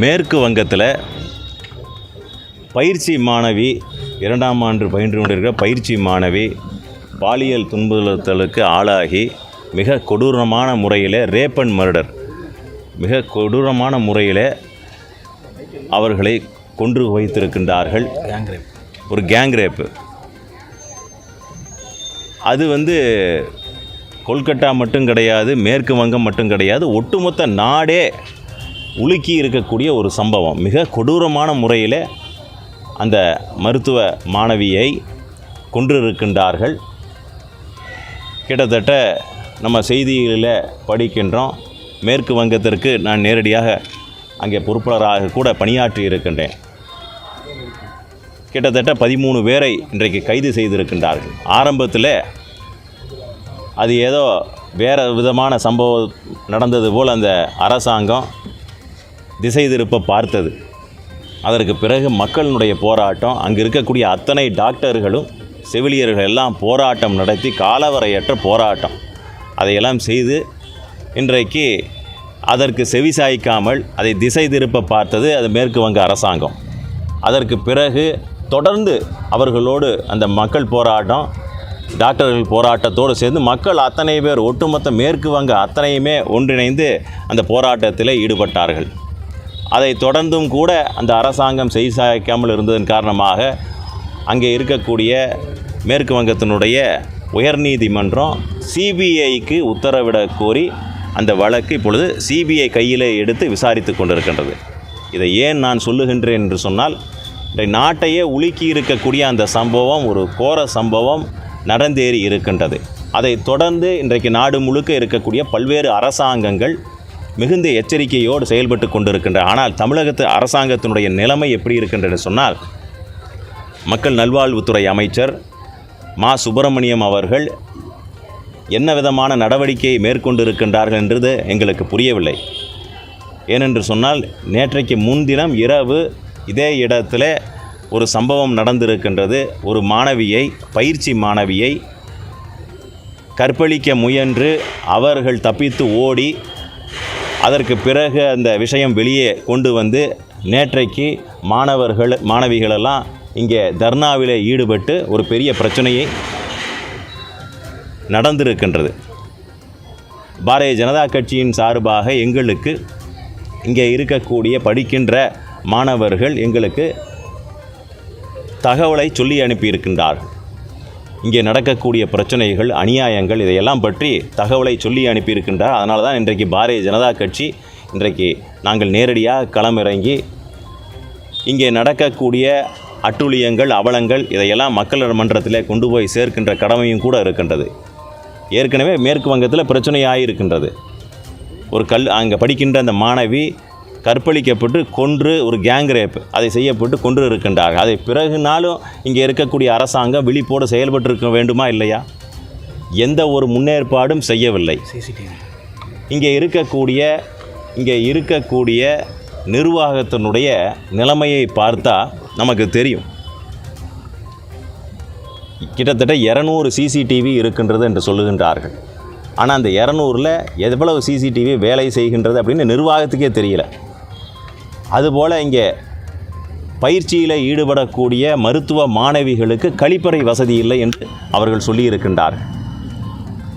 மேற்கு வங்கத்தில் பயிற்சி மாணவி இரண்டாம் ஆண்டு பயின்று கொண்டிருக்கிற பயிற்சி மாணவி பாலியல் துன்புறுத்தலுக்கு ஆளாகி மிக கொடூரமான முறையில் ரேப் அண்ட் மர்டர் மிக கொடூரமான முறையில் அவர்களை கொன்று வைத்திருக்கின்றார்கள். ஒரு கேங் ரேப்பு அது வந்து கொல்கட்டா மட்டும் கிடையாது மேற்கு வங்கம் மட்டும் கிடையாது ஒட்டுமொத்த நாடே உலுக்கி இருக்கக்கூடிய ஒரு சம்பவம். மிக கொடூரமான முறையில் அந்த மருத்துவ மாணவியை கொன்றிருக்கின்றார்கள். கிட்டத்தட்ட நம்ம செய்திகளில் படிக்கின்றோம். மேற்கு வங்கத்திற்கு நான் நேரடியாக அங்கே பொறுப்பாளராக கூட பணியாற்றி இருக்கின்றேன். கிட்டத்தட்ட பதிமூணு பேரை இன்றைக்கு கைது செய்திருக்கின்றார்கள். ஆரம்பத்தில் அது ஏதோ வேறு விதமான சம்பவம் நடந்தது போல் அந்த அரசாங்கம் திசை திருப்ப பார்த்தது. அதற்கு பிறகு மக்களினுடைய போராட்டம் அங்கே இருக்கக்கூடிய அத்தனை டாக்டர்களும் செவிலியர்கள் எல்லாம் போராட்டம் நடத்தி காலவரையற்ற போராட்டம். அதையெல்லாம் செய்து இன்றைக்கு அதற்கு செவிசாய்க்காமல் அதை திசை திருப்ப பார்த்தது அது மேற்கு வங்க அரசாங்கம். அதற்கு பிறகு தொடர்ந்து அவர்களோடு அந்த மக்கள் போராட்டம் டாக்டர்கள் போராட்டத்தோடு சேர்ந்து மக்கள் அத்தனை பேர் ஒட்டுமொத்த மேற்கு வங்க அத்தனையுமே ஒன்றிணைந்து அந்த போராட்டத்தில் ஈடுபட்டார்கள். அதை தொடர்ந்தும் கூட அந்த அரசாங்கம் செய்சாய்க்காமல் இருந்ததன் காரணமாக அங்கே இருக்கக்கூடிய மேற்கு வங்கத்தினுடைய உயர்நீதிமன்றம் சிபிஐக்கு உத்தரவிடக் கோரி அந்த வழக்கு இப்பொழுது சிபிஐ கையிலே எடுத்து விசாரித்து கொண்டிருக்கின்றது. இதை ஏன் நான் சொல்லுகின்றேன் என்று சொன்னால் இந்த நாட்டையே உலுக்கி இருக்கக்கூடிய அந்த சம்பவம் ஒரு கோர சம்பவம் நடந்தேறி இருக்கின்றது. அதை தொடர்ந்து இன்றைக்கு நாடு முழுக்க இருக்கக்கூடிய பல்வேறு அரசாங்கங்கள் மிகுந்த எச்சரிக்கையோடு செயல்பட்டு கொண்டிருக்கின்ற ஆனால் தமிழகத்து அரசாங்கத்தினுடைய நிலைமை எப்படி இருக்கின்றது சொன்னால் மக்கள் நல்வாழ்வுத்துறை அமைச்சர் மா. சுப்பிரமணியம் அவர்கள் என்ன விதமான நடவடிக்கையை மேற்கொண்டிருக்கின்றார்கள் என்றது எங்களுக்கு புரியவில்லை. ஏனென்று சொன்னால் நேற்றைக்கு முன்தினம் இரவு இதே இடத்துல ஒரு சம்பவம் நடந்திருக்கின்றது. ஒரு மாணவியை பயிற்சி மாணவியை கற்பழிக்க முயன்று அவர்கள் தப்பித்து ஓடி அதற்கு பிறகு அந்த விஷயம் வெளியே கொண்டு வந்து நேற்றைக்கு மாணவர்கள் மாணவிகளெல்லாம் இங்கே தர்ணாவிலே ஈடுபட்டு ஒரு பெரிய பிரச்சனையை நடந்திருக்கின்றது. பாரதிய ஜனதா கட்சியின் சார்பாக எங்களுக்கு இங்கே இருக்கக்கூடிய படிக்கின்ற மாணவர்கள் எங்களுக்கு தகவலை சொல்லி அனுப்பியிருக்கின்றார்கள். இங்கே நடக்கக்கூடிய பிரச்சனைகள் அநியாயங்கள் இதையெல்லாம் பற்றி தகவலை சொல்லி அனுப்பியிருக்கின்றார். அதனால தான் இன்றைக்கு பாரதிய ஜனதா கட்சி இன்றைக்கு நாங்கள் நேரடியாக களமிறங்கி இங்கே நடக்கக்கூடிய அட்டுழியங்கள் அவலங்கள் இதையெல்லாம் மக்கள் மன்றத்தில் கொண்டு போய் சேர்க்கின்ற கடமையும் கூட இருக்கின்றது. ஏற்கனவே மேற்கு வங்கத்தில் பிரச்சனை ஆகியிருக்கின்றது ஒரு கல் அங்கே படிக்கின்ற அந்த மாணவி கற்பழிக்கப்பட்டு கொன்று ஒரு கேங் ரேப் அதை செய்யப்பட்டு கொன்று இருக்கின்றார்கள். அதை பிறகுனாலும் இங்கே இருக்கக்கூடிய அரசாங்கம் விழிப்போடு செயல்பட்டு இருக்க வேண்டுமா இல்லையா? எந்த ஒரு முன்னேற்பாடும் செய்யவில்லை. இங்கே இருக்கக்கூடிய இங்கே இருக்கக்கூடிய நிர்வாகத்தினுடைய நிலைமையை பார்த்தா நமக்கு தெரியும். கிட்டத்தட்ட இரநூறு சிசிடிவி இருக்கின்றது என்று சொல்லுகின்றார்கள். ஆனால் அந்த இரநூறில் எவ்வளவு சிசிடிவி வேலை செய்கின்றது அப்படின்னு நிர்வாகத்துக்கே தெரியல. அதுபோல் இங்கே பயிற்சியில் ஈடுபடக்கூடிய மருத்துவ மாணவிகளுக்கு கழிப்பறை வசதி இல்லை என்று அவர்கள் சொல்லியிருக்கின்றார்கள்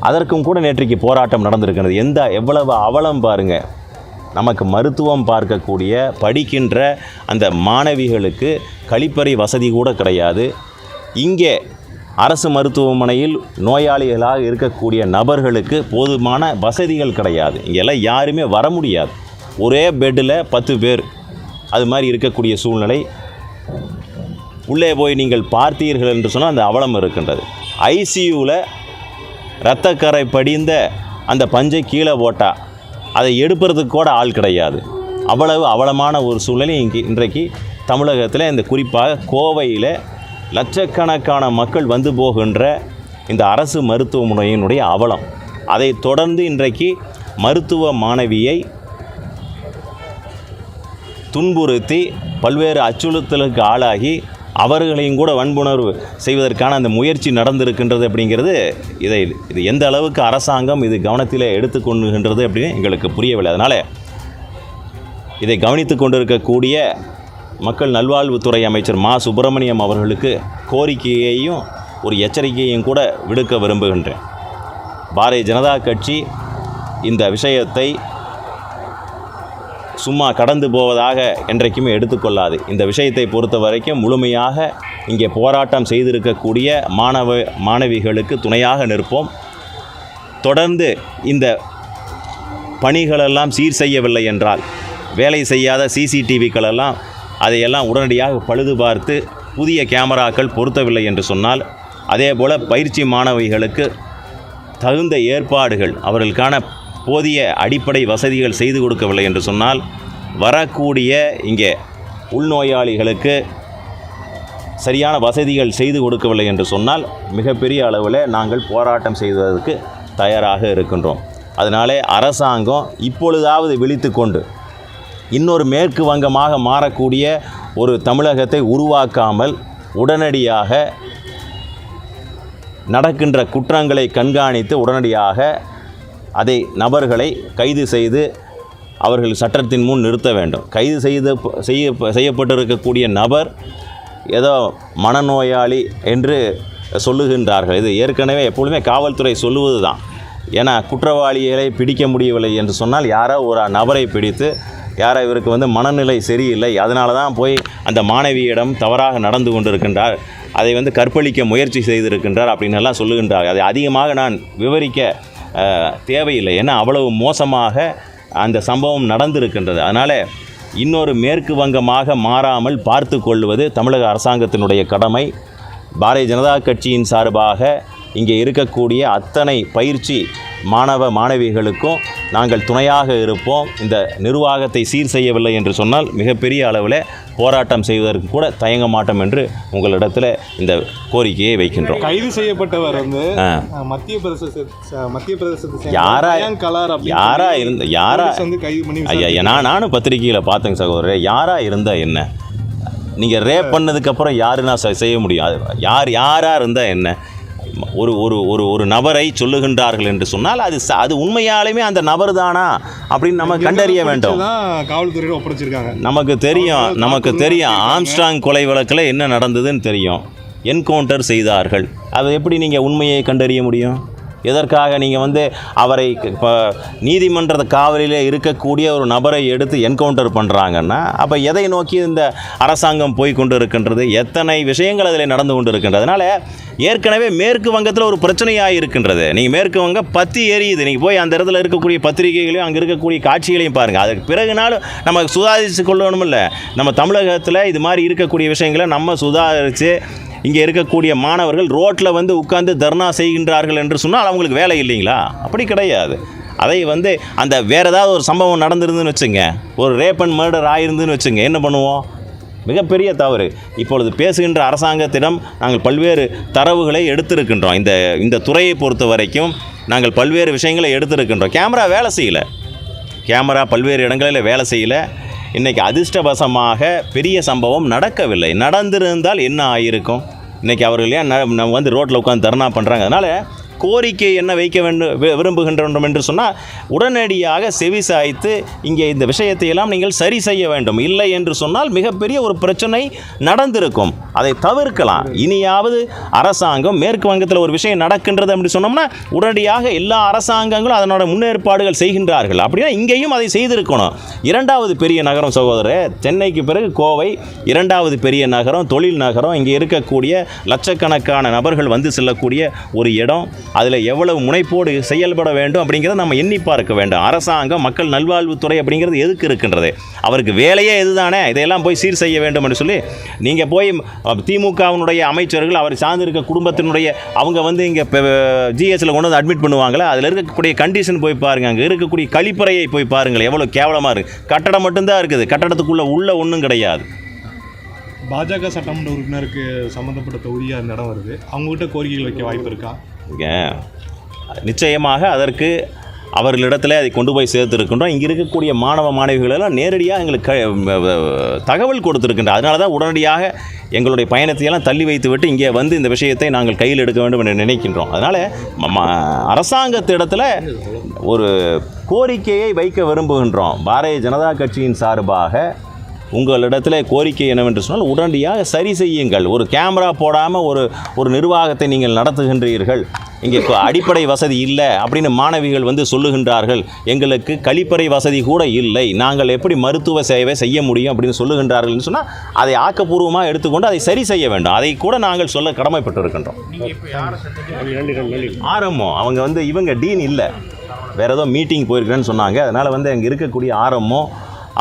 அதற்கும் கூட நேற்றைக்கு போராட்டம் நடந்திருக்கிறது. எந்த எவ்வளவு அவலம் பாருங்கள் நமக்கு மருத்துவம் பார்க்கக்கூடிய படிக்கின்ற அந்த மாணவிகளுக்கு கழிப்பறை வசதி கூட கிடையாது. இங்கே அரசு மருத்துவமனையில் நோயாளிகளாக இருக்கக்கூடிய நபர்களுக்கு போதுமான வசதிகள் கிடையாது. இங்கெல்லாம் யாருமே வர முடியாது. ஒரே பெட்டில் பத்து பேர். அது மாதிரி இருக்கக்கூடிய சூழ்நிலை. உள்ளே போய் நீங்கள் பார்த்தீர்கள் என்று சொன்னால் அந்த அவலம் இருக்கின்றது. ஐசியூவில் இரத்தக்கரை படிந்த அந்த பஞ்சை கீழே போட்டால் அதை எடுப்பதுக்கு கூட ஆள் கிடையாது. அவ்வளவு அவலமான ஒரு சூழ்நிலை இங்கே இன்றைக்கு தமிழகத்தில் இந்த குறிப்பாக கோவையில் லட்சக்கணக்கான மக்கள் வந்து போகின்ற இந்த அரசு மருத்துவமனையினுடைய அவலம். அதை தொடர்ந்து இன்றைக்கு மருத்துவ மாணவியை துன்புறுத்தி பல்வேறு அச்சுறுத்தலுக்கு ஆளாகி அவர்களையும் கூட வன்புணர்வு செய்வதற்கான அந்த முயற்சி நடந்திருக்கின்றது அப்படிங்கிறது இதை இது எந்த அளவுக்கு அரசாங்கம் இது கவனத்தில் எடுத்துக்கொண்டுகின்றது அப்படின்னு எங்களுக்கு புரியவில்லை. அதனால் இதை கவனித்து கொண்டிருக்கக்கூடிய மக்கள் நல்வாழ்வுத்துறை அமைச்சர் மா. சுப்பிரமணியம் அவர்களுக்கு கோரிக்கையையும் ஒரு எச்சரிக்கையையும் கூட விடுக்க விரும்புகின்றேன். பாரதிய ஜனதா கட்சி இந்த விஷயத்தை சும்மா கடந்து போவதாக என்றைக்குமே எடுத்துக்கொள்ளாது. இந்த விஷயத்தை பொறுத்த வரைக்கும் முழுமையாக இங்கே போராட்டம் செய்திருக்கக்கூடிய மாணவ மாணவிகளுக்கு துணையாக நிற்போம். தொடர்ந்து இந்த பணிகளெல்லாம் சீர் செய்யவில்லை என்றால் வேலை செய்யாத சிசிடிவிக்களெல்லாம் அதையெல்லாம் உடனடியாக பழுது பார்த்து புதிய கேமராக்கள் பொருத்தவில்லை என்று சொன்னால் அதே போல் பயிற்சி மாணவிகளுக்கு தகுந்த ஏற்பாடுகள் அவர்களுக்கான போதிய அடிப்படை வசதிகள் செய்து கொடுக்கவில்லை என்று சொன்னால் வரக்கூடிய இங்கே உள்நோயாளிகளுக்கு சரியான வசதிகள் செய்து கொடுக்கவில்லை என்று சொன்னால் மிகப்பெரிய அளவில் நாங்கள் போராட்டம் செய்வதற்கு தயாராக இருக்கின்றோம். அதனாலே அரசாங்கம் இப்பொழுதாவது விழித்து கொண்டு இன்னொரு மேற்கு வங்கமாக மாறக்கூடிய ஒரு தமிழகத்தை உருவாக்காமல் உடனடியாக நடக்கின்ற குற்றங்களை கண்காணித்து உடனடியாக அதை நபர்களை கைது செய்து அவர்கள் சட்டத்தின் முன் நிறுத்த வேண்டும். கைது செய்து செய்ய செய்யப்பட்டிருக்கக்கூடிய நபர் ஏதோ மனநோயாளி என்று சொல்லுகின்றார்கள். இது ஏற்கனவே எப்பொழுதுமே காவல்துறை சொல்லுவது தான் ஏன்னா குற்றவாளிகளை பிடிக்க முடியவில்லை என்று சொன்னால் யாரோ ஒரு நபரை பிடித்து யாரோ இவருக்கு வந்து மனநிலை சரியில்லை. அதனால தான் போய் அந்த மாணவியிடம் தவறாக நடந்து கொண்டிருக்கின்றார். அதை வந்து கற்பழிக்க முயற்சி செய்திருக்கின்றார் அப்படின்னு எல்லாம் சொல்லுகின்றார் அதை அதிகமாக நான் விவரிக்க தேவையில்லை. ஏன்னா அவ்வளவு மோசமாக அந்த சம்பவம் நடந்திருக்கின்றது. அதனால் இன்னொரு மேற்கு வங்கமாக மாறாமல் பார்த்து கொள்வது தமிழக அரசாங்கத்தினுடைய கடமை. பாரதிய ஜனதா கட்சியின் சார்பாக இங்கே இருக்கக்கூடிய அத்தனை பயிற்சி மாணவ மாணவிகளுக்கும் நாங்கள் துணையாக இருப்போம். இந்த நிர்வாகத்தை சீர் செய்யவில்லை என்று சொன்னால் மிகப்பெரிய அளவில் போராட்டம் செய்வதற்கு கூட தயங்க மாட்டோம் என்று உங்களிடத்தில் இந்த கோரிக்கையை வைக்கின்றோம். கைது செய்யப்பட்டவர் வந்து மத்திய பிரதேச மத்திய பிரதேசத்தை சேர்ந்த யாரா- யாரா இருந்த யாரா வந்து கைது பண்ணி ஐயா நான் நானும் பத்திரிக்கையில் பார்த்தேங்க சகோதரர். யாராக இருந்தால் என்ன? நீங்கள் ரேப் பண்ணதுக்கப்புறம் செ- செய்ய முடியும்? யார் யாராக இருந்தால் என்ன? ஒரு ஒரு ஒரு ஒரு நபரை சொல்லுகின்றார்கள் என்று சொன்னால் அது அது உண்மையாலுமே அந்த நபர் தானா அப்படின்னு நம்ம கண்டறிய வேண்டும். காவல்துறையில ஒப்படைச்சிருக்காங்க. நமக்கு தெரியும் நமக்கு தெரியும் ஆம்ஸ்ட்ராங் கொலை வழக்கில் என்ன நடந்ததுன்னு தெரியும். என்கவுண்டர் செய்தார்கள். அதை எப்படி நீங்கள் உண்மையை கண்டறிய முடியும்? எதற்காக நீங்கள் வந்து அவரை இப்போ நீதிமன்ற காவலிலே இருக்கக்கூடிய ஒரு நபரை எடுத்து என்கவுண்டர் பண்ணுறாங்கன்னா அப்போ எதை நோக்கி இந்த அரசாங்கம் போய் கொண்டு இருக்கின்றது எத்தனை விஷயங்கள் அதில் நடந்து கொண்டு இருக்கின்றது அதனால் ஏற்கனவே மேற்கு வங்கத்தில் ஒரு பிரச்சனையாக இருக்கின்றது நீங்கள் மேற்கு வங்கம் பத்தி எரியுது. நீங்கள் போய் அந்த இடத்துல இருக்கக்கூடிய பத்திரிகைகளையும் அங்கே இருக்கக்கூடிய காட்சிகளையும் பாருங்கள் அதுக்கு பிறகுனாலும் நம்ம சுதாரித்து கொள்ளணுமில்ல. நம்ம தமிழகத்தில் இது மாதிரி இருக்கக்கூடிய விஷயங்களை நம்ம சுதாரித்து இங்கே இருக்கக்கூடிய மாணவர்கள் ரோட்டில் வந்து உட்கார்ந்து தர்ணா செய்கின்றார்கள் என்று சொன்னால் அவங்களுக்கு வேலை இல்லைங்களா? அப்படி கிடையாது. அதை வந்து அந்த வேறு ஏதாவது ஒரு சம்பவம் நடந்திருந்துன்னு வச்சுங்க. ஒரு ரேப் அண்ட் மர்டர் ஆயிருந்துன்னு வச்சுங்க. என்ன பண்ணுவோம்? மிகப்பெரிய தவறு. இப்பொழுது பேசுகின்ற அரசாங்கத்திடம் நாங்கள் பல்வேறு தரவுகளை எடுத்திருக்கின்றோம். இந்த இந்த துறையை பொறுத்த வரைக்கும் நாங்கள் பல்வேறு விஷயங்களை எடுத்திருக்கின்றோம். கேமரா வேலை செய்யலை. கேமரா பல்வேறு இடங்களில் வேலை செய்யலை. இன்றைக்கி அதிர்ஷ்டவசமாக பெரிய சம்பவம் நடக்கவில்லை. நடந்திருந்தால் என்ன ஆகியிருக்கும் இன்றைக்கி அவர்கள் ஏன் ந- நம்ம வந்து ரோட்டில் உட்காந்து தர்ணா பண்ணுறாங்க அதனால் கோரிக்கை என்ன வைக்க வேண்டும் வி- விரும்புகின்றோம் என்று சொன்னால் உடனடியாக செவி சாய்த்து இங்கே இந்த விஷயத்தை எல்லாம் நீங்கள் சரி செய்ய வேண்டும். இல்லை என்று சொன்னால் மிகப்பெரிய ஒரு பிரச்சனை நடந்திருக்கும். அதை தவிர்க்கலாம். இனியாவது அரசாங்கம் மேற்கு வங்கத்தில் ஒரு விஷயம் நடக்கின்றது அப்படி சொன்னோம்னா உடனடியாக எல்லா அரசாங்கங்களும் அதனோட முன்னேற்பாடுகள் செய்கின்றார்கள். அப்படின்னா இங்கேயும் அதை செய்திருக்கணும். இரண்டாவது பெரிய நகரம் சகோதரர் சென்னைக்கு பிறகு கோவை இரண்டாவது பெரிய நகரம் தொழில் நகரம் இங்கே இருக்கக்கூடிய லட்சக்கணக்கான நபர்கள் வந்து செல்லக்கூடிய ஒரு இடம். அதில் எவ்வளவு முனைப்போடு செயல்பட வேண்டும் அப்படிங்கிறத நம்ம எண்ணி பார்க்க வேண்டும். அரசாங்கம் மக்கள் நல்வாழ்வுத்துறை அப்படிங்கிறது எதுக்கு இருக்கின்றது? அவருக்கு வேலையே இதுதானே? இதையெல்லாம் போய் சீர் செய்ய வேண்டும் என்று சொல்லி நீங்கள் போய் திமுகவினுடைய அமைச்சர்கள் அவர் சார்ந்திருக்க குடும்பத்தினுடைய அவங்க வந்து இங்கே ஜிஎஸ்ல கொண்டு வந்து அட்மிட் பண்ணுவாங்களே அதில் இருக்கக்கூடிய கண்டிஷன் போய் பாருங்கள் அங்கே இருக்கக்கூடிய கழிப்பறையை போய் பாருங்கள் எவ்வளோ கேவலமாக இருக்குது கட்டடம் மட்டும்தான் இருக்குது. கட்டடத்துக்குள்ளே உள்ள ஒன்றும் கிடையாது. பாஜக சட்டமன்ற உறுப்பினருக்கு சம்மந்தப்பட்ட தொகுதியாக அந்த இடம் வருது. அவங்ககிட்ட கோரிக்கைகள் வைக்க வாய்ப்பு இருக்கா? நிச்சயமாக அதற்கு அவர்களிடத்தில் அதை கொண்டு போய் சேர்த்துருக்கின்றோம். இங்கே இருக்கக்கூடிய மாணவ மாணவிகள் எல்லாம் நேரடியாக எங்களுக்கு க- தகவல் கொடுத்துருக்கின்றோம் அதனால தான் உடனடியாக எங்களுடைய பயணத்தையெல்லாம் தள்ளி வைத்து விட்டு இங்கே வந்து இந்த விஷயத்தை நாங்கள் கையில் எடுக்க வேண்டும் என்று நினைக்கின்றோம். அதனால் ம- அரசாங்கத்திடத்தில் ஒரு கோரிக்கையை வைக்க விரும்புகின்றோம். பாரதிய ஜனதா கட்சியின் சார்பாக உங்களிடத்தில் கோரிக்கை என்னவென்று சொன்னால் உடனடியாக சரி செய்யுங்கள். ஒரு கேமரா போடாமல் ஒரு ஒரு நிர்வாகத்தை நீங்கள் நடத்துகின்றீர்கள். இங்கே அடிப்படை வசதி இல்லை அப்படின்னு மாணவிகள் வந்து சொல்லுகின்றார்கள். எங்களுக்கு கழிப்பறை வசதி கூட இல்லை. நாங்கள் எப்படி மருத்துவ சேவை செய்ய முடியும் அப்படின்னு சொல்லுகின்றார்கள்னு சொன்னால் அதை ஆக்கப்பூர்வமாக எடுத்துக்கொண்டு அதை சரி செய்ய வேண்டும். அதை கூட நாங்கள் சொல்ல கடமைப்பட்டிருக்கின்றோம். ஆரம்போ அவங்க வந்து இவங்க டீன் இல்லை. வேற ஏதோ மீட்டிங் போயிருக்கிறேன்னு சொன்னாங்க. அதனால் வந்து அங்கே இருக்கக்கூடிய ஆரம்போ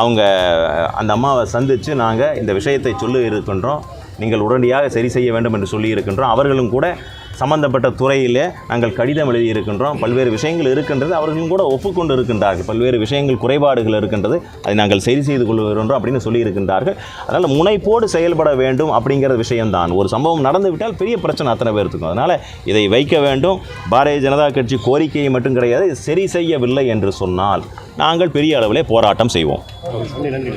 அவங்க அந்த அம்மாவை சந்தித்து நாங்கள் இந்த விஷயத்தை சொல்லி இருக்கின்றோம். நீங்கள் உடனடியாக சரி செய்ய வேண்டும் என்று சொல்லி இருக்கின்றோம். அவர்களும் கூட சம்பந்தப்பட்ட துறையிலே நாங்கள் கடிதம் எழுதி இருக்கின்றோம். பல்வேறு விஷயங்கள் இருக்கின்றது. அவர்களும் கூட ஒப்புக்கொண்டு இருக்கின்றார்கள். பல்வேறு விஷயங்கள் குறைபாடுகள் இருக்கின்றது. அதை நாங்கள் சரி செய்து கொள்கிறோம் அப்படின்னு சொல்லி இருக்கின்றார்கள். அதனால் முனைப்போடு செயல்பட வேண்டும் அப்படிங்கிற விஷயம்தான். ஒரு சம்பவம் நடந்துவிட்டால் பெரிய பிரச்சனை அத்தனை பேர்த்துக்கும். அதனால் இதை வைக்க வேண்டும். பாரதிய ஜனதா கட்சி கோரிக்கையை மட்டும் கிடையாது இது சரி செய்யவில்லை என்று சொன்னால் நாங்கள் பெரிய அளவிலே போராட்டம் செய்வோம். நன்றி.